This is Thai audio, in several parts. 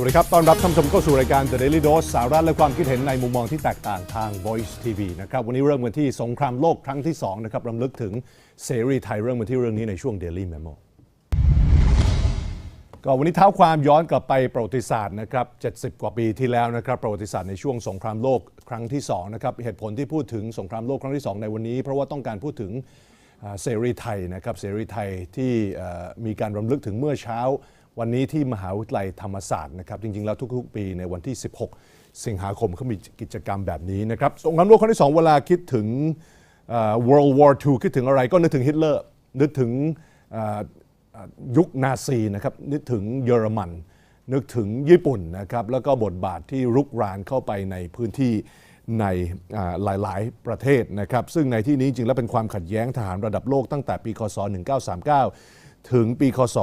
สวัสดีครับต้อนรับท่านผู้ชมเข้าสู่รายการ The Daily Dose สาระและความคิดเห็นในมุมมองที่แตกต่างทาง Voice TV นะครับ วันนี้เริ่มกันที่สงครามโลกครั้งที่2นะครับรำลึกถึงเสรีไทยเริ่มกันที่เรื่องนี้ในช่วง Daily Memo ก็วันนี้เท้าความย้อนกลับไปประวัติศาสตร์นะครับ 70 กว่าปีที่แล้วนะครับ ประวัติศาสตร์ในช่วงสงครามโลกครั้งที่2นะครับ เหตุผลที่พูดถึงสงครามโลกครั้งที่ 2 ในวันนี้ เพราะว่าต้องการพูดถึงเสรีไทยนะครับ เสรีไทยที่มีการรำลึกถึงเมื่อเช้า วันนี้ที่มหาวิทยาลัยธรรมศาสตร์นะครับจริงๆแล้วทุกๆ ปีในวันที่ 16 สิงหาคมเขามีกิจกรรมแบบนี้นะครับสงครามโลกครั้งที่2เวลาคิดถึง World War II คิดถึงอะไรก็นึกถึงฮิตเลอร์นึกถึงยุคนาซีนะครับนึกถึงเยอรมัน นึกถึงญี่ปุ่นนะครับแล้วก็บทบาทที่รุกรานเข้าไปในพื้นที่ในอ่าหลายๆ ประเทศนะครับซึ่งในที่นี้จริงแล้วเป็นความขัดแย้งทหารระดับโลกตั้งแต่ปีคศ 1939 ถึงปีคศ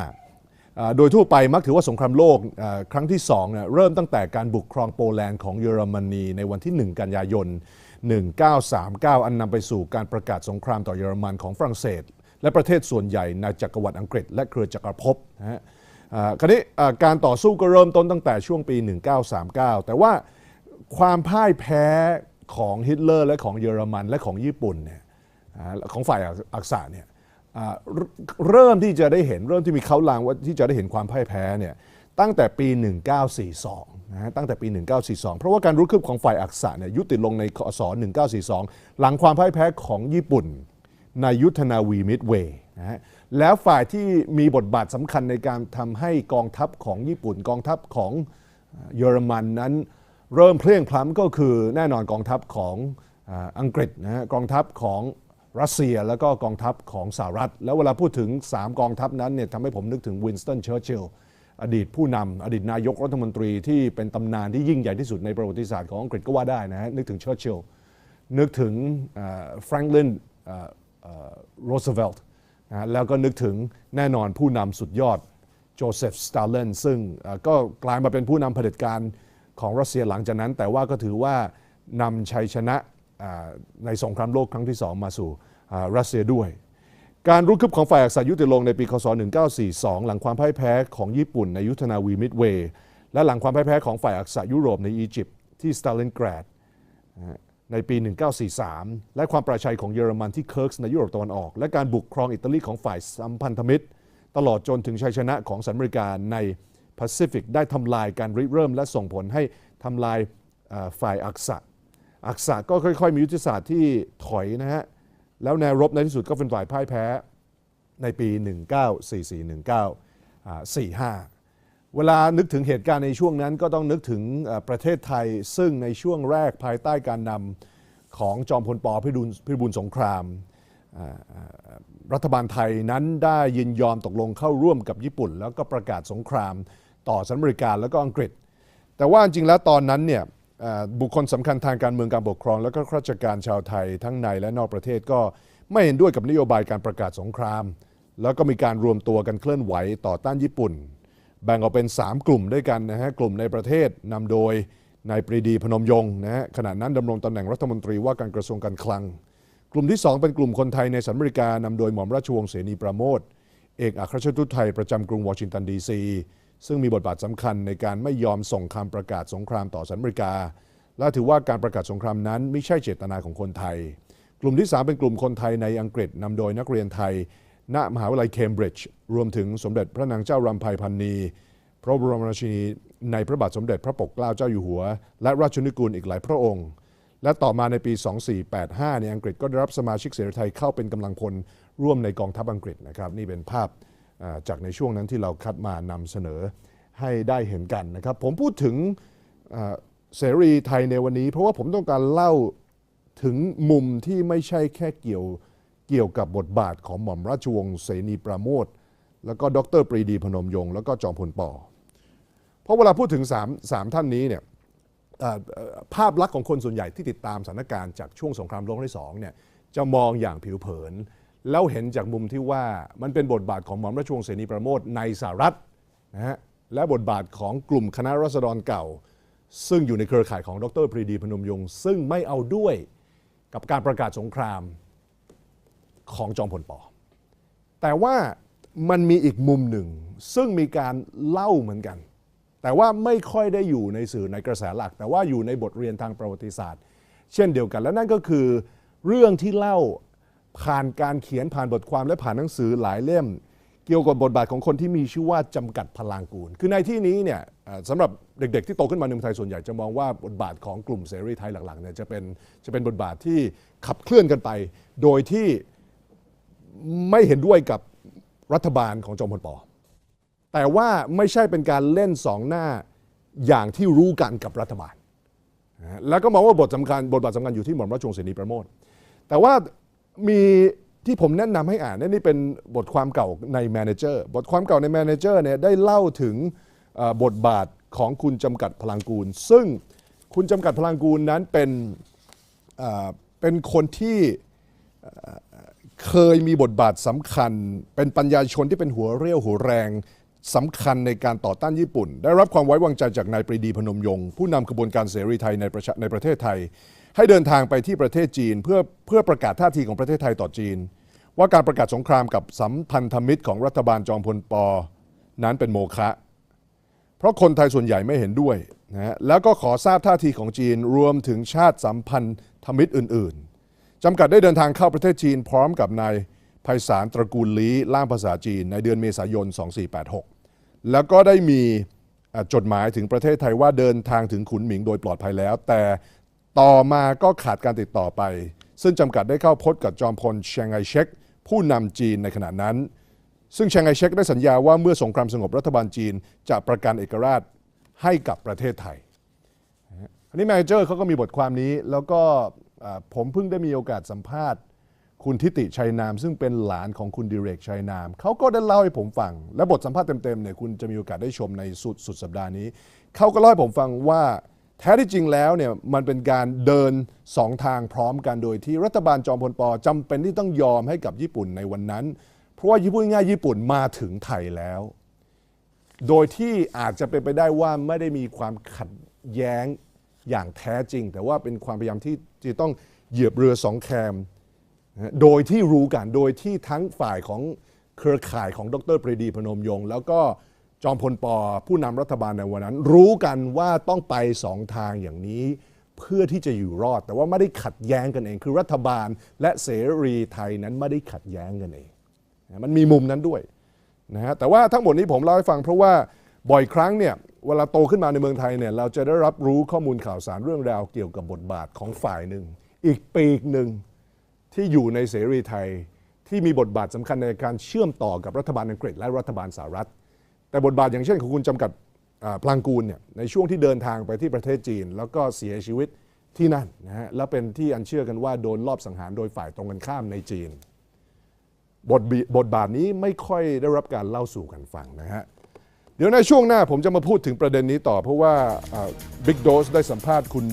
1945 โดยทั่วไปมักถือว่าสงครามโลกครั้งที่2เนี่ยเริ่มตั้งแต่การบุกครองโปแลนด์ของเยอรมนีในวันที่ 1 กันยายน 1939 อันนำไปสู่การประกาศสงครามต่อเยอรมันของฝรั่งเศส และประเทศส่วนใหญ่ในจักรวรรดิอังกฤษ และเครือจักรภพนะฮะคราวนี้การต่อสู้ก็เริ่มต้นตั้งแต่ช่วงปี 1939 แต่ว่าความพ่ายแพ้ของฮิตเลอร์และของเยอรมันและของญี่ปุ่นเนี่ยของฝ่ายอักษะเนี่ย เริ่มที่จะได้เห็นเริ่มที่มีเขาลางว่าที่จะได้เห็นความพ่ายแพ้เนี่ยตั้งแต่ปี 1942 นะฮะ ตั้งแต่ปี 1942 เพราะว่าการรุกคืบของฝ่ายอักษะเนี่ยยุติลงในคศ1942 หลังความพ่ายแพ้ของญี่ปุ่น ในยุทธนาวีมิดเวย์นะฮะ แล้วฝ่ายที่มีบทบาทสำคัญในการทำให้กองทัพของญี่ปุ่น กองทัพของเยอรมันนั้น เริ่มเพลียงพล้ำก็คือแน่นอนกองทัพของอังกฤษนะฮะ กองทัพของ รัสเซียแล้วก็กองทัพของสหรัฐ แล้วเวลาพูดถึง 3 กองทัพนั้นเนี่ยทำให้ผมนึกถึงวินสตันเชอร์ชิลล์อดีตผู้นำอดีตนายกรัฐมนตรีที่เป็นตำนานที่ยิ่งใหญ่ที่สุดในประวัติศาสตร์ของอังกฤษก็ว่าได้นะฮะนึกถึงเชอร์ชิลล์นึกถึงแฟรง k ลินโรสเวลต์นะแล้วก็นึกถึงแน่นอนผู้นำสุดยอดโจเซฟสตาลินซึ่งก็กลายมาเป็นผู้นำเผด็จการของรัสเซียหลังจากนั้น แต่ว่าก็ถือว่านำชัยชนะ ในสงครามโลกครั้งที่สองมาสู่รัสเซียด้วย การรุกคืบของฝ่ายอักษะยุติลงในปีคศ 1942 หลังความพ่ายแพ้ของญี่ปุ่นในยุทธนาวีมิดเวย์และหลังความพ่ายแพ้ของฝ่ายอักษะยุโรปในอียิปต์ที่สตาลินกราดในปี 1943 และความประชัยของเยอรมันที่เคิร์กส์ในยุโรปตะวันออก และการบุกครองอิตาลีของฝ่ายสัมพันธมิตร ตลอดจนถึงชัยชนะของสหรัฐอเมริกาในแปซิฟิกได้ทำลายการริเริ่มและส่งผลให้ทำลายฝ่ายอักษะ อักษะก็ค่อยๆ มียุทธศาสตร์ที่ถอยนะฮะ แล้วแนวรบในที่สุดก็เป็นฝ่ายพ่ายแพ้ในปี 1944-1945 เวลานึกถึงเหตุการณ์ในช่วงนั้นก็ต้องนึกถึงประเทศไทย ซึ่งในช่วงแรกภายใต้การนำของจอมพลปพิบูลพิบูลสงคราม รัฐบาลไทยนั้นได้ยินยอมตกลงเข้าร่วมกับญี่ปุ่น แล้วก็ประกาศสงครามต่อสหรัฐอเมริกาแล้วก็อังกฤษ แต่ว่าจริงๆแล้วตอนนั้นเนี่ย บุคคลสำคัญทางการเมืองการปกครอง แล้วก็ข้าราชการชาวไทยทั้งในและนอกประเทศก็ไม่เห็นด้วยกับนโยบายการประกาศสงคราม แล้วก็มีการรวมตัวกันเคลื่อนไหวต่อต้านญี่ปุ่น แบ่งออกเป็น 3 กลุ่มด้วยกันนะฮะกลุ่มในประเทศนำโดยนายปรีดีพนมยงค์นะฮะขณะนั้นดำรงตำแหน่งรัฐมนตรีว่าการกระทรวงการคลัง กลุ่มที่ 2 เป็นกลุ่มคนไทยในสหรัฐอเมริกานำโดยหม่อมราชวงศ์เสนีประโมทเอกอัครราชทูตไทยประจำกรุงวอชิงตันดีซี ซึ่งมีบทบาทสำคัญในการไม่ยอมส่งคำประกาศสงครามต่อสหรัฐอเมริกา และถือว่าการประกาศสงครามนั้นไม่ใช่เจตนาของคนไทย กลุ่มที่ 3 เป็นกลุ่มคนไทยในอังกฤษนำโดยนักเรียนไทย ณมหาวิทยาลัยเคมบริดจ์รวมถึงสมเด็จพระนางเจ้ารำไพพันนีพระบรมราชินีในพระบาทสมเด็จพระปกเกล้าเจ้าอยู่หัว และราชนิกูลอีกหลายพระองค์ และต่อมาในปี 2485 ในอังกฤษก็ได้รับสมาชิกเสรีไทยเข้าเป็นกำลังพลร่วมในกองทัพอังกฤษนะครับนี่เป็นภาพ จากในช่วงนั้นที่เราคัดมานำเสนอให้ได้เห็นกันนะครับ ผมพูดถึงเสรีไทยในวันนี้ เพราะว่าผมต้องการเล่าถึงมุมที่ไม่ใช่แค่เกี่ยวเกี่ยวกับบทบาทของหม่อมราชวงศ์เสนีปราโมท แล้วก็ดรปรีดีพนมยงค์แล้วก็จอมพลปอเพราะเวลาพูดถึง3 3ท่านนี้เนี่ยภาพลักษณ์ของคนส่วนใหญ่ที่ติดตามสถานการณ์จากช่วงสงครามโลกครั้งที่สองเนี่ยจะมองอย่างผิวเผิน แล้วเห็นจากมุมที่ว่ามันเป็นบทบาทของหม่อมราชวงศ์เสนีประโมทในสหรัฐนะฮะและบทบาทของกลุ่มคณะรัษฎรเก่า ซึ่งอยู่ในเครือข่ายของดรปรีดีพนมยงค์ซึ่งไม่เอาด้วยกับการประกาศสงครามของจอมพลปอแต่ว่ามันมีอีกมุมหนึ่ง ซึ่งมีการเล่าเหมือนกัน แต่ว่าไม่ค่อยได้อยู่ในสื่อในกระแสหลัก แต่ว่าอยู่ในบทเรียนทางประวัติศาสตร์ เช่นเดียวกันและนั่นก็คือเรื่องที่เล่า ผ่านการเขียนผ่านบทความและผ่านหนังสือหลายเล่ม เกี่ยวกับบทบาทของคนที่มีชื่อว่าจำกัดพลังกูล คือในที่นี้เนี่ยสำหรับเด็กๆ ที่โตขึ้นมาในเมืองไทยส่วนใหญ่จะมองว่าบทบาทของกลุ่มเสรีไทยหลังๆเนี่ยจะเป็นจะเป็นบทบาทที่ขับเคลื่อนกันไป โดยที่ไม่เห็นด้วยกับรัฐบาลของจอมพลปอแต่ว่าไม่ใช่เป็นการเล่นสองหน้าอย่างที่รู้กันกับรัฐบาล แล้วก็มองว่าบทสำคัญบทบาทสำคัญอยู่ที่หม่อมราชวงศ์เสนีประโมทแต่ว่า มีที่ผมแนะนำให้อ่านเนี่ยนี่เป็นบทความเก่าใน Manager บทความเก่าใน Manager เนี่ยได้เล่าถึงบทบาทของคุณจำกัดพลังกูล ซึ่งคุณจำกัดพลังกูลนั้นเป็นเป็นคนที่เคยมีบทบาทสำคัญ เป็นปัญญาชนที่เป็นหัวเรี่ยวหัวแรงสำคัญในการต่อต้านญี่ปุ่น ได้รับความไว้วางใจจากนายปรีดีพนมยงค์ผู้นำขบวนการเสรีไทยในประในประเทศไทย ให้เดินทางไปที่ประเทศจีน เพื่อเพื่อประกาศท่าทีของประเทศไทยต่อจีน ว่าการประกาศสงครามกับสัมพันธมิตรของรัฐบาลจอมพลปนั้นเป็นโมฆะเพราะคนไทยส่วนใหญ่ไม่เห็นด้วยนะฮะแล้วก็ขอทราบท่าทีของจีนรวมถึงชาติสัมพันธมิตรอื่น ๆจำกัดได้เดินทางเข้าประเทศจีนพร้อมกับนายไพศาลตระกูลลี้ล่ามภาษาจีนในเดือนเมษายน 2486 แล้วก็ได้มีจดหมายถึงประเทศไทยว่าเดินทางถึงขุนหมิงโดยปลอดภัยแล้ว แต่ ต่อมาก็ขาดการติดต่อไป ซึ่งจำกัดได้เข้าพบกับจอมพลเชียงไอเช็กผู้นำจีนในขณะนั้น ซึ่งเชียงไอเช็กได้สัญญาว่าเมื่อสงครามสงบรัฐบาลจีนจะประกันเอกราชให้กับประเทศไทยอันนี้แมเนเจอร์เขาก็มีบทความนี้ แล้วก็ผมเพิ่งได้มีโอกาสสัมภาษณ์ คุณทิติชัยนาม ซึ่งเป็นหลานของคุณดิเรกชัยนาม เขาก็ได้เล่าให้ผมฟัง และบทสัมภาษณ์เต็มๆเนี่ยคุณจะมีโอกาสได้ชมในสุดสุดสัปดาห์นี้ เขาก็เล่าให้ผมฟังว่า แท้ที่จริงแล้วเนี่ยมันเป็นการเดินสองทางพร้อมกันโดยที่รัฐบาลจอมพลปจำเป็นที่ต้องยอมให้กับญี่ปุ่นในวันนั้น เพราะว่าญี่ปุ่นง่ายญี่ปุ่นมาถึงไทยแล้ว โดยที่อาจจะเป็นไปได้ว่าไม่ได้มีความขัดแย้งอย่างแท้จริง แต่ว่าเป็นความพยายามที่จะต้องเหยียบเรือสองแคม โดยที่รู้กันโดยที่ทั้งฝ่ายของเครือข่ายของดรปรีดีพนมยงค์แล้วก็ จอมพลปผู้นำรัฐบาลในวันนั้น รู้กันว่าต้องไปสองทางอย่างนี้เพื่อที่จะอยู่รอด แต่ว่าไม่ได้ขัดแย้งกันเอง คือรัฐบาลและเสรีไทยนั้นไม่ได้ขัดแย้งกันเองมันมีมุมนั้นด้วยนะฮะแต่ว่าทั้งหมดนี้ผมเล่าให้ฟังเพราะว่าบ่อยครั้งเนี่ยเวลาโตขึ้นมาในเมืองไทยเนี่ยเราจะได้รับรู้ข้อมูลข่าวสารเรื่องราวเกี่ยวกับบทบาทของฝ่ายหนึ่ง อีกปีกหนึ่งที่อยู่ในเสรีไทยที่มีบทบาทสำคัญในการเชื่อมต่อกับรัฐบาลอังกฤษและรัฐบาลสหรัฐ แต่บทบาทอย่างเช่นของคุณจำกัดพลางกูลเนี่ยในช่วงที่เดินทางไปที่ประเทศจีน แล้วก็เสียชีวิตที่นั่นนะฮะแล้วเป็นที่อันเชื่อกันว่าโดนลอบสังหารโดยฝ่ายตรงกันข้ามในจีน บทบบทบาทนี้ไม่ค่อยได้รับการเล่าสู่กันฟังนะฮะเดี๋ยวในช่วงหน้าผมจะมาพูดถึงประเด็นนี้ต่อ เพราะว่าบิ๊กโดสได้สัมภาษณ์คุณ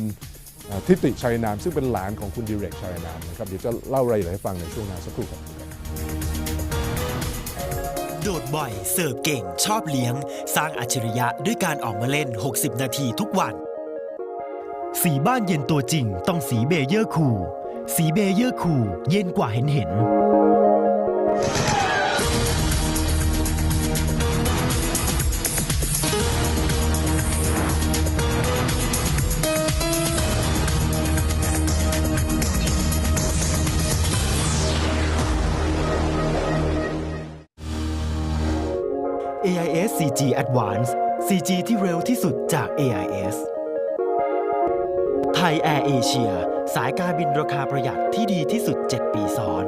ทิติชัยนาม ซึ่งเป็นหลานของคุณดิเรกชัยนามนะครับเดี๋ยวจะเล่ารายละเอียดให้ฟังในช่วงหน้าสักครู่ครับ โดดบ่อย เสิร์ฟเก่ง ชอบเลี้ยง สร้างอัจฉริยะด้วยการออกมาเล่น 60 นาทีทุกวัน สีบ้านเย็นตัวจริงต้องสีเบเยอร์คูลสีเบเยอร์คูลเย็นกว่าเห็นเห็น AIS 4G Advance 4G ที่เร็วที่สุดจาก AIS ไทยแอร์เอเชียสายการบินราคาประหยัดที่ดีที่สุด 7 ปีซ้อน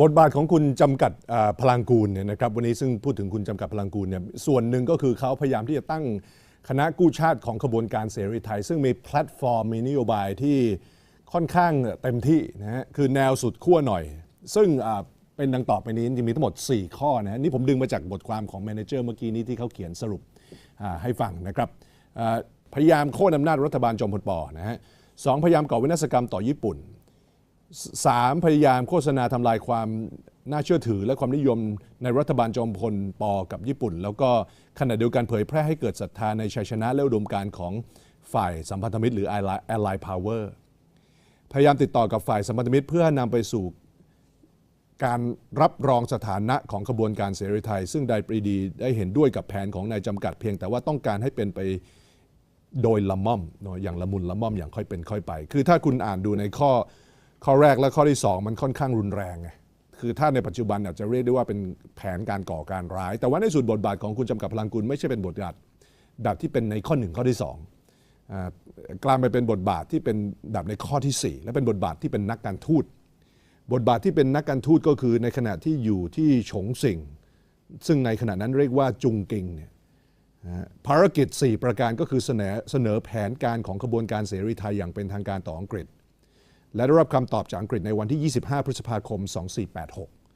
บทบาทของคุณจำกัดอ่าพลังกูลเนี่ยนะครับวันนี้ซึ่งพูดถึงคุณจำกัดพลังกูลเนี่ยส่วนหนึ่งก็คือเขาพยายามที่จะตั้งคณะกู้ชาติของขบวนการเสรีไทย ซึ่งมีแพลตฟอร์มมีนโยบายที่ค่อนข้างเต็มที่นะฮะคือแนวสุดขั้วหน่อย ซึ่งอ่า เป็นดังต่อไปนี้จะมีทั้งหมด 4 ข้อนะนี่ผมดึงมาจากบทความของแมเนเจอร์เมื่อกี้นี้ที่เขาเขียนสรุปให้ฟังนะครับพยายามโค่นอำนาจรัฐบาลจอมพลปอนะฮะสองพยายามก่อวินาศกรรมต่อญี่ปุ่นสามพยายามโฆษณาทำลายความน่าเชื่อถือและความนิยมในรัฐบาลจอมพลปอกับญี่ปุ่น แล้วก็ขณะเดียวกันเผยแพร่ให้เกิดศรัทธาในชัยชนะและอุดมการของฝ่ายสัมพันธมิตรหรือ Ally Ally Power พยายามติดต่อกับฝ่ายสัมพันธมิตรเพื่อนำไปสู่ การรับรองสถานะของขบวนการเสรีไทย ซึ่งไดปรีดีได้เห็นด้วยกับแผนของนายจำกัดเพียงแต่ว่าต้องการให้เป็นไปโดยละม่อมเนอะอย่างละมุนละม่อมอย่างค่อยเป็นค่อยไป คือถ้าคุณอ่านดูในข้อข้อแรกและข้อที่สองมันค่อนข้างรุนแรงไงคือถ้าในปัจจุบันอาจจะเรียกได้ว่าเป็นแผนการก่อการร้าย แต่ว่าในส่วนบทบาทของคุณจำกัดพลังกุลไม่ใช่เป็นบทบาทแบบที่เป็นในข้อหนึ่งข้อที่สองอ่ากลายไปเป็นบทบาทที่เป็นแบบในข้อที่ 4 และเป็นบทบาทที่เป็นนักการทูต บทบาทที่เป็นนักการทูตก็คือในขณะที่อยู่ที่ฉงสิงซึ่งในขณะนั้นเรียกว่าจุงกิงเนี่ยภารกิจ 4 ประการก็คือเสนอเสนอแผนการของขบวนการเสรีไทยอย่างเป็นทางการต่ออังกฤษ และได้รับคำตอบจากอังกฤษในวันที่ 25 พฤษภาคม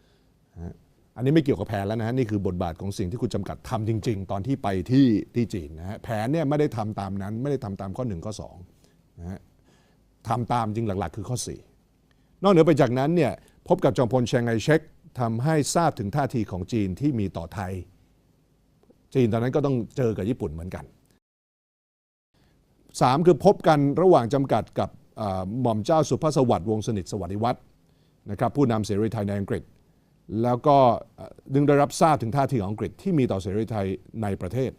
2486 อันนี้ไม่เกี่ยวกับแผนแล้วนะฮะนี่คือบทบาทของสิ่งที่คุณจำกัดทำจริง ๆ ตอนที่ไปที่ที่จีนนะฮะแผนเนี่ยไม่ได้ทำตามนั้นไม่ได้ทำตามข้อ 1 ข้อ2นะฮะทำตามจริงหลัก ๆ คือข้อ 4 นอกเหนือไปจากนั้นเนี่ยพบกับจอมพลเชียงไงเช็กทำให้ทราบถึงท่าทีของจีนที่มีต่อไทย จีนตอนนั้นก็ต้องเจอกับญี่ปุ่นเหมือนกันสามคือพบกันระหว่างจำกัดกับหม่อมเจ้าสุภาสวัสดิ์วงสนิทสวัสดิวัฒน์นะครับผู้นำเสรีไทยในอังกฤษ แล้วก็ดึงได้รับทราบถึงท่าทีของอังกฤษที่มีต่อเสรีไทยในประเทศ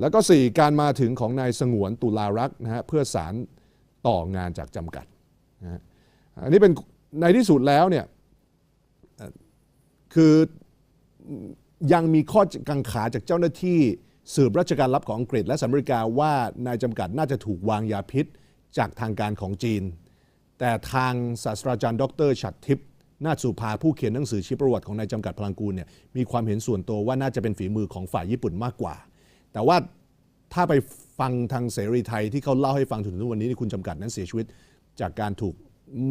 แล้วก็ 4 การมาถึงของนายสงวนตุลารักษ์นะฮะเพื่อสารต่องานจากจำกัดนะฮะ อันนี้เป็นในที่สุดแล้วเนี่ยคือยังมีข้อกังขาจากเจ้าหน้าที่สืบราชการลับของอังกฤษและสหรัฐอเมริกาว่านายจำกัดน่าจะถูกวางยาพิษจากทางการของจีน แต่ทางศาสตราจารย์ ดรฉัตรทิพย์นาสุภาผู้เขียนหนังสือชีวประวัติของนายจำกัดพลังกูลเนี่ยมีความเห็นส่วนตัวว่าน่าจะเป็นฝีมือของฝ่ายญี่ปุ่นมากกว่า แต่ว่าถ้าไปฟังทางเสรีไทยที่เขาเล่าให้ฟังถึงวันนี้นี่คุณจำกัดนั้นเสียชีวิตจากการถูก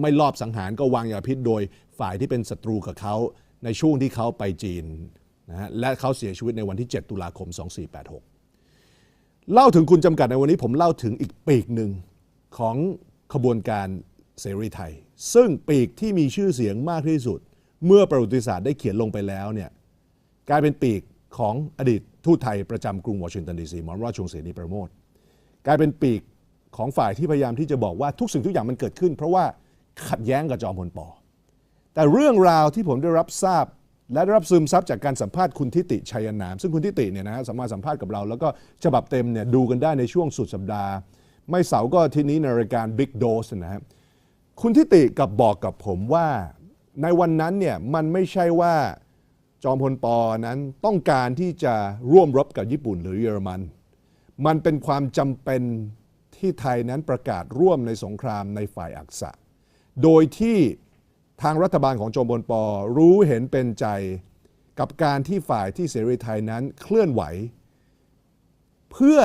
ไม่ลอบสังหารก็วางยาพิษโดยฝ่ายที่เป็นศัตรูกับเขาในช่วงที่เขาไปจีนนะฮะและเขาเสียชีวิตในวันที่ 7 ตุลาคม 2486 เล่าถึงคุณจำกัดในวันนี้ผมเล่าถึงอีกปีกหนึ่งของขบวนการเสรีไทย ซึ่งปีกที่มีชื่อเสียงมากที่สุด เมื่อประวัติศาสตร์ได้เขียนลงไปแล้วเนี่ยกลายเป็นปีกของอดีตทูตไทยประจำกรุงวอชิงตันดีซีหมอมราชวงศ์เสนีประโมทกลายเป็นปีกของฝ่ายที่พยายามที่จะบอกว่าทุกสิ่งทุกอย่างมันเกิดขึ้น เพราะว่า ขัดแย้งกับจอมพลปอแต่เรื่องราวที่ผมได้รับทราบ และได้รับซึมซับจากการสัมภาษณ์คุณทิติชัยนาม ซึ่งคุณทิติเนี่ยนะสามารถสัมภาษณ์กับเรา แล้วก็ฉบับเต็มเนี่ยดูกันได้ในช่วงสุดสัปดาห์ ไม่เสาร์ก็ทีนี้ในรายการ Big Dose นะครับคุณทิติกับบอกกับผมว่าในวันนั้นเนี่ยมันไม่ใช่ว่าจอมพลปอนั้นต้องการที่จะร่วมรบกับญี่ปุ่นหรือเยอรมัน มันเป็นความจำเป็นที่ไทยนั้นประกาศร่วมในสงครามในฝ่ายอักษะ โดยที่ทางรัฐบาลของจอมพลปอรู้เห็นเป็นใจกับการที่ฝ่ายที่เสรีไทยนั้นเคลื่อนไหว เพื่อ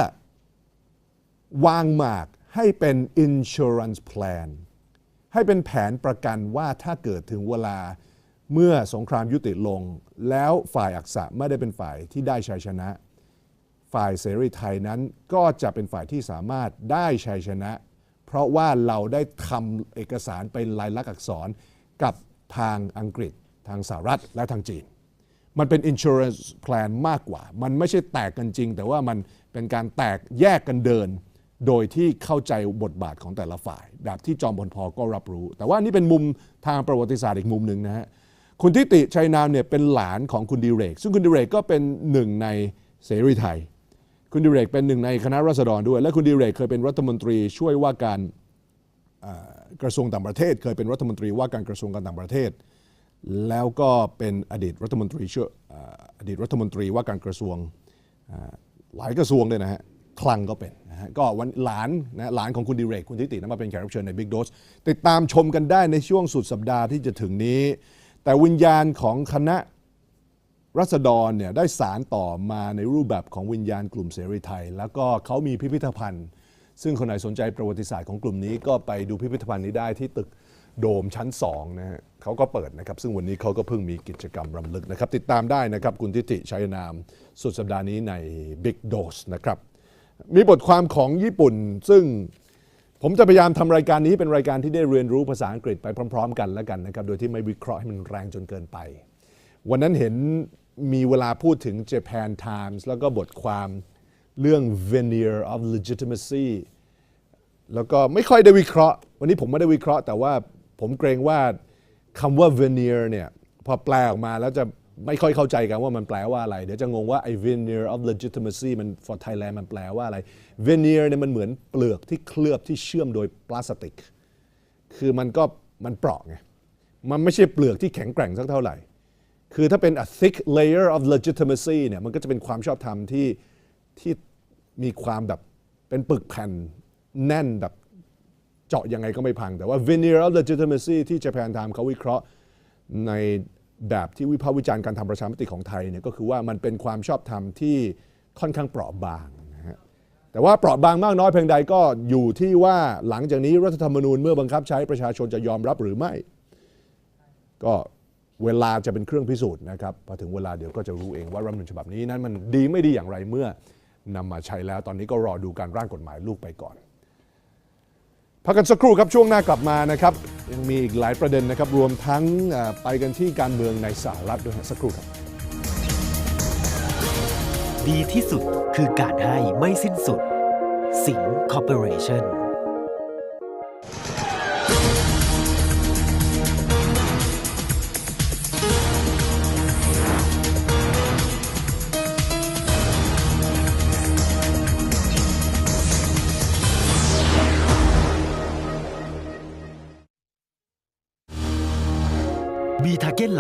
วางหมากให้เป็น insurance plan ให้เป็นแผนประกันว่าถ้าเกิดถึงเวลาเมื่อสงครามยุติลง แล้วฝ่ายอักษะไม่ได้เป็นฝ่ายที่ได้ชัยชนะ ฝ่ายเสรีไทยนั้นก็จะเป็นฝ่ายที่สามารถได้ชัยชนะ เพราะว่าเราได้ทำเอกสารเป็นลายลักษณ์อักษรกับทางอังกฤษ ทางสหรัฐและทางจีน มันเป็น insurance plan มากกว่า มันไม่ใช่แตกกันจริง แต่ว่ามันเป็นการแตกแยกกันเดิน โดยที่เข้าใจบทบาทของแต่ละฝ่าย แบบที่จอมพลพอก็รับรู้ แต่ว่านี่เป็นมุมทางประวัติศาสตร์อีกมุมหนึ่งนะฮะคุณทิติชัยนามเนี่ยเป็นหลานของคุณดิเรก ซึ่งคุณดิเรกก็เป็นหนึ่งในเสรีไทย คุณดิเรกเป็นหนึ่งในคณะรัษฎรด้วย และคุณดิเรกเคยเป็นรัฐมนตรีช่วยว่าการกระทรวงต่างประเทศ เคยเป็นรัฐมนตรีว่าการกระทรวงการต่างประเทศ แล้วก็เป็นอดีตรัฐมนตรีช่วยออดีตรัฐมนตรีว่าการกระทรวงหลายกระทรวงเลยนะฮะคลังก็เป็นนะฮะก็วันหลานนะหลานของคุณดิเรก คุณทิตินะมาเป็นแขกรับเชิญใน Big Dose ติดตามชมกันได้ในช่วงสุดสัปดาห์ที่จะถึงนี้ แต่วิญญาณของคณะ รัษฎรเนี่ยได้สารต่อมาในรูปแบบของวิญญาณกลุ่มเสรีไทย แล้วก็เขามีพิพิธภัณฑ์ ซึ่งคนไหนสนใจประวัติศาสตร์ของกลุ่มนี้ก็ไปดูพิพิธภัณฑ์นี้ได้ที่ตึกโดมชั้น2นะฮะเขาก็เปิดนะครับ ซึ่งวันนี้เขาก็เพิ่งมีกิจกรรมรำลึกนะครับ ติดตามได้นะครับ คุณทิติชัยนาม สุดสัปดาห์นี้ใน Big Dose นะครับ มีบทความของญี่ปุ่น ซึ่งผมจะพยายามทำรายการนี้เป็นรายการที่ได้เรียนรู้ภาษาอังกฤษไปพร้อม ๆ กันแล้วกันนะครับ โดยที่ไม่วิเคราะห์ให้มันแรงจนเกินไป วันนั้นเห็น มีเวลาพูดถึง Japan Times แล้วก็บทความเรื่อง veneer of legitimacy แล้วก็ไม่ค่อยได้วิเคราะห์ วันนี้ผมไม่ได้วิเคราะห์ แต่ว่าผมเกรงว่าคำว่า veneer เนี่ยพอแปลออกมาแล้วจะไม่ค่อยเข้าใจกันว่ามันแปลว่าอะไร เดี๋ยวจะงงว่าไอ้ veneer of legitimacy มัน for Thailand มันแปลว่าอะไร veneer เนี่ยมันเหมือนเปลือกที่เคลือบที่เชื่อมโดยพลาสติก คือมันก็มันเปราะไง มันไม่ใช่เปลือกที่แข็งแกร่งสักเท่าไหร่ คือถ้าเป็น a thick layer of legitimacy เนี่ยมันก็จะเป็นความชอบธรรมที่ที่มีความแบบเป็นปึกแผ่นแน่นแบบเจาะยังไงก็ไม่พัง แต่ว่า veneer of legitimacy ที่ Japan Time เขาวิเคราะห์ในแบบที่วิพากษ์วิจารณ์การทำประชามติของไทยเนี่ยก็คือว่ามันเป็นความชอบธรรมที่ค่อนข้างเปราะบางนะฮะแต่ว่าเปราะบางมากน้อยเพียงใดก็อยู่ที่ว่าหลังจากนี้รัฐธรรมนูญเมื่อบังคับใช้ประชาชนจะยอมรับหรือไม่ ก็ เวลาจะเป็นเครื่องพิสูจน์นะครับพอถึงเวลาเดี๋ยวก็จะรู้เองว่ารัฐมนูญฉบับนี้นั้นมันดีไม่ดีอย่างไรเมื่อนำมาใช้แล้ว ตอนนี้ก็รอดูการร่างกฎหมายลูกไปก่อนพักกันสักครู่ครับช่วงหน้ากลับมานะครับยังมีอีกหลายประเด็นนะครับรวมทั้งไปกันที่การเมืองในสหรัฐด้วยฮะสักครู่ครับ ดีที่สุดคือการให้ไม่สิ้นสุดสิงคอร์ปอเรชั่น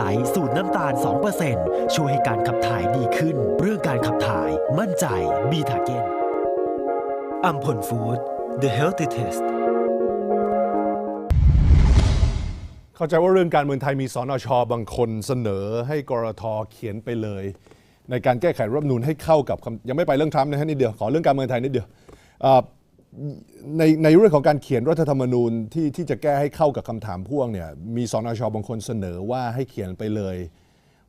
ไลท์สูตรน้ำตาล 2%ช่วยให้การขับถ่ายดีขึ้น เรื่องการขับถ่ายมั่นใจบีทาเกนอัมพลฟู้ด The Healthy Test เข้าใจว่าเรื่องการเมืองไทยมีสนชบางคนเสนอให้กรทเขียนไปเลย ในการแก้ไขรัฐธรรมนูญให้เข้ากับคำยังไม่ไปเรื่องทรัมป์นะฮะนิดเดียว ขอเรื่องการเมืองไทยนิดเดียว ในในเรื่องของการเขียนรัฐธรรมนูญที่ที่จะแก้ให้เข้ากับคำถามพ่วงเนี่ยมีสนชบางคนเสนอว่าให้เขียนไปเลย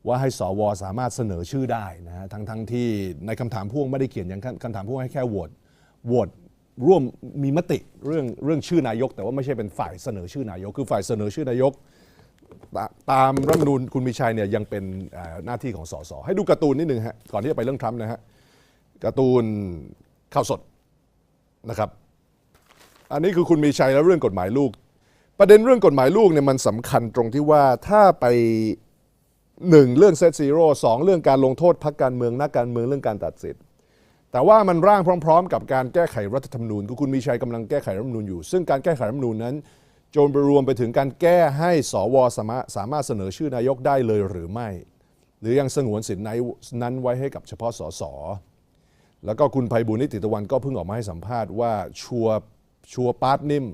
ว่าให้สวสามารถเสนอชื่อได้นะฮะทั้งทั้งที่ในคำถามพ่วงไม่ได้เขียนอย่างคำถามพ่วงให้แค่โหวตโหวตร่วมมีมติเรื่องเรื่องชื่อนายก แต่ว่าไม่ใช่เป็นฝ่ายเสนอชื่อนายก คือฝ่ายเสนอชื่อนายก ตาตามรัฐธรรมนูญคุณมีชัยเนี่ยยังเป็นหน้าที่ของสสให้ดูการ์ตูนนิดนึงฮะก่อนที่จะไปเรื่องทรัมป์นะฮะการ์ตูนข่าวสด นะครับ อันนี้คือคุณมีชัยแล้วเรื่องกฎหมายลูก ประเด็นเรื่องกฎหมายลูกเนี่ยมันสำคัญตรงที่ว่าถ้าไปหนึ่งเรื่องเซตซีโร่สองเรื่องการลงโทษพักการเมืองนักการเมืองเรื่องการตัดสิทธิ์แต่ว่ามันร่างพร้อม ๆ กับการแก้ไขรัฐธรรมนูญคือคุณมีชัยกำลังแก้ไขรัฐธรรมนูญอยู่ ซึ่งการแก้ไขรัฐธรรมนูญนั้นโจนไปรวมไปถึงการแก้ให้สวสามารถสามารถเสนอชื่อนายกได้เลยหรือไม่ หรือยังสงวนสิทธิ์นั้นไว้ให้กับเฉพาะสส แล้วก็คุณภัยบุญนิติตะวันก็เพิ่งออกมาให้สัมภาษณ์ว่าชัวชัวปาร์ตนิ่ม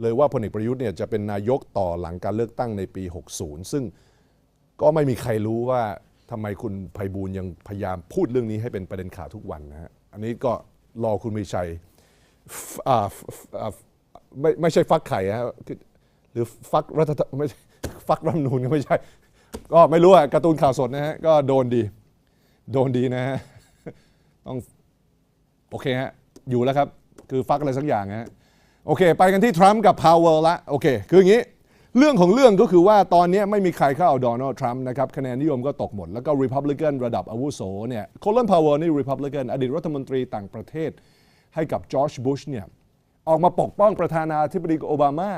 เลยว่าพลเอกประยุทธ์เนี่ยจะเป็นนายกต่อหลังการเลือกตั้งในปี 60 ซึ่งก็ไม่มีใครรู้ว่าทำไมคุณภัยบูลยังพยายามพูดเรื่องนี้ให้เป็นประเด็นข่าวทุกวันนะฮะ อันนี้ก็รอคุณมีชัยอ่าอ่าไม่ไม่ใช่ฟักไข่ฮะหรือฟักรัฐธรรมไม่ฟักรัฐนูนก็ไม่ใช่ ก็ไม่รู้อะการ์ตูนข่าวสดนะฮะ ก็โดนดี โดนดีนะฮะ ต้อง โอเคฮะ อยู่แล้วครับ คือฟักอะไรสักอย่างนะฮะ โอเค ไปกันที่ทรัมป์กับพาวเวลละ โอเค คืออย่างนี้ เรื่องของเรื่องก็คือว่าตอนนี้ไม่มีใครเข้าเอาโดนัลด์ทรัมป์นะครับ คะแนนนิยมก็ตกหมด แล้วก็ริพับลิกันระดับอาวุโสเนี่ยโคลนพาวเวลนี่ริพับลิกันอดีตรัฐมนตรีต่างประเทศ ให้กับจอร์จบุชเนี่ยออกมาปกป้องประธานาธิบดีโอบามา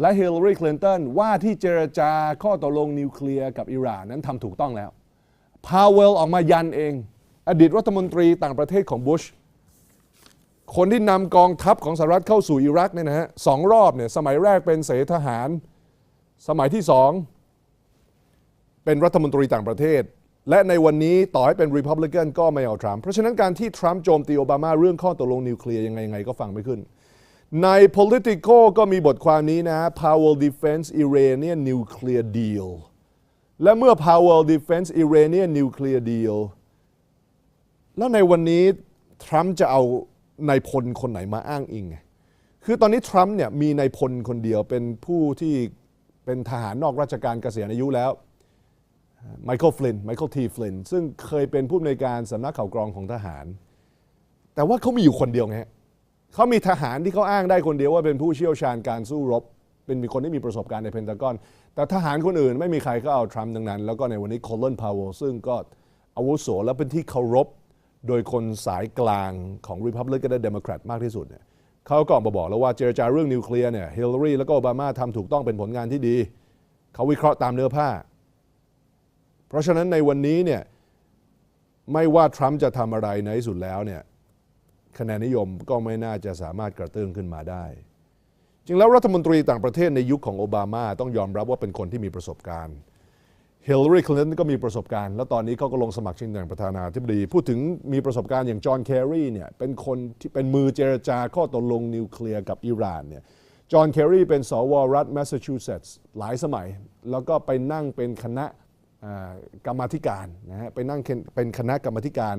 และฮิลลารีคลินตันว่าที่เจรจาข้อตกลงนิวเคลียร์กับอิหร่านนั้นทำถูกต้องแล้วพาวเวลออกมายันเอง อดีตรัฐมนตรีต่างประเทศของบุช คนที่นำกองทัพของสหรัฐเข้าสู่อิรักเนี่ยนะฮะสองรอบเนี่ยสมัยแรกเป็นเสทหาร สมัยที่สองเป็นรัฐมนตรีต่างประเทศ และในวันนี้ต่อให้เป็นรีพับลิกันก็ไม่เอาทรัมป์เพราะฉะนั้นการที่ทรัมป์โจมตีโอบามาเรื่องข้อตกลงนิวเคลียร์ยังไงยังไงก็ฟังไม่ขึ้น ใน Politico ก็มีบทความนี้นะ Powell Defense Iranian Nuclear Deal และเมื่อ Powell Defense Iranian Nuclear Deal แล้วในวันนี้ทรัมป์จะเอา นายพลคนไหนมาอ้างอิงไงคือตอนนี้ทรัมป์เนี่ยมีนายพลคนเดียวเป็นผู้ที่เป็นทหารนอกราชการเกษียณอายุแล้วไมเคิลฟลินไมเคิลทีฟลินซึ่งเคยเป็นผู้อำนวยการสำนักข่าวกรองของทหาร แต่ว่าเขามีอยู่คนเดียวไงเขามีทหารที่เขาอ้างได้คนเดียวว่าเป็นผู้เชี่ยวชาญการสู้รบ เป็นมีคนที่มีประสบการณ์ในเพนทากอน แต่ทหารคนอื่นไม่มีใครก็เอาทรัมป์ดังนั้น แล้วก็ในวันนี้โคลอนพาวเวลซึ่งก็อาวุโสและเป็นที่เคารพ โดยคนสายกลางของ Republican และ Democrat มากที่สุดเนี่ยเขาก็ออกมาบอกแล้วว่าเจรจาเรื่องนิวเคลียร์เนี่ยฮิลลารีแล้วก็โอบามาทำถูกต้องเป็นผลงานที่ดี เขาวิเคราะห์ตามเนื้อผ้า เพราะฉะนั้นในวันนี้เนี่ยไม่ว่าทรัมป์จะทำอะไรในที่สุดแล้วเนี่ยคะแนนนิยมก็ไม่น่าจะสามารถกระเตื้องขึ้นมาได้ จริงแล้วรัฐมนตรีต่างประเทศในยุคของโอบามาต้องยอมรับว่าเป็นคนที่มีประสบการณ์ ฮิลลารีคลินตันก็มีประสบการณ์ แล้วตอนนี้เขาก็ลงสมัครชิงตำแหน่งประธานาธิบดี พูดถึงมีประสบการณ์อย่างจอห์นแครีเนี่ยเป็นคนที่เป็นมือเจรจาข้อตกลงนิวเคลียร์กับอิหร่านเนี่ยจอห์นแครีเป็นสวรัฐแมสซาชูเซตส์หลายสมัย แล้วก็ไปนั่งเป็นคณะกรรมธิการนะฮะไปนั่งเป็นคณะกรรมธิการ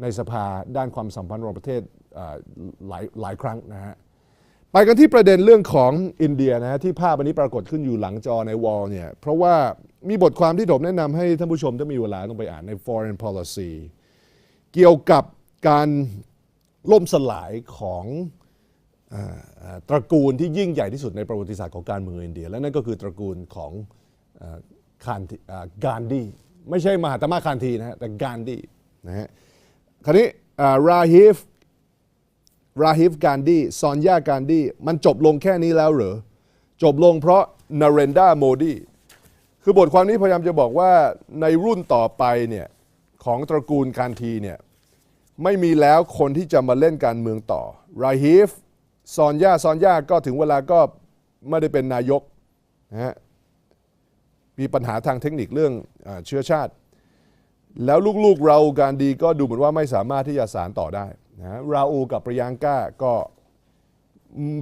ในสภาด้านความสัมพันธ์ระหว่างประเทศหลายหลายครั้งนะฮะไปกันที่ประเด็นเรื่องของอินเดียนะฮะที่ภาพอันนี้ปรากฏขึ้นอยู่หลังจอในวอลเนี่ยเพราะว่า มีบทความที่ผมแนะนำให้ท่านผู้ชมถ้ามีเวลาต้องไปอ่านใน Foreign Policy เกี่ยวกับการล่มสลายของอตระกูลที่ยิ่งใหญ่ที่สุดในประวัติศาสตร์ของการเมืองอินเดีย และนั่นก็คือตระกูลของคานทีการดีไม่ใช่มหาตมะคานทีนะฮะแต่การดีนะฮะคราวนี้ราฮิฟราฮิฟการดีซอนยาการดีมันจบลงแค่นี้แล้วเหรอจบลงเพราะนาเรนดาโมดี คือบทความนี้พยายามจะบอกว่าในรุ่นต่อไปเนี่ยของตระกูลการทีเนี่ยไม่มีแล้วคนที่จะมาเล่นการเมืองต่อราฮิฟซอนยาซอนยาก็ถึงเวลาก็ไม่ได้เป็นนายกนะฮะมีปัญหาทางเทคนิคเรื่องอเชื้อชาติ แล้วลูกๆเราการดีก็ดูเหมือนว่าไม่สามารถที่จะสารต่อได้นะราอูกับปริยังก้าก็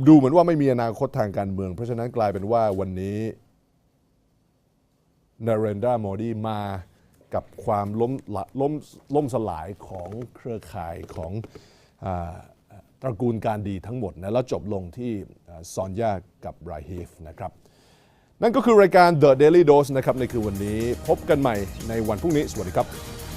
ดูเหมือนว่าไม่มีอนาคตทางการเมือง เพราะฉะนั้นกลายเป็นว่าวันนี้ นาเรนดาโมดีมากับความล้มล้มล้มสลายของเครือข่ายของอตระกูลการดีทั้งหมดนะแล้วจบลงที่ซอนยากับไรฮีฟนะครับ นั่นก็คือรายการ The Daily Dose นะครับในคืนวันนี้พบกันใหม่ในวันพรุ่งนี้ สวัสดีครับ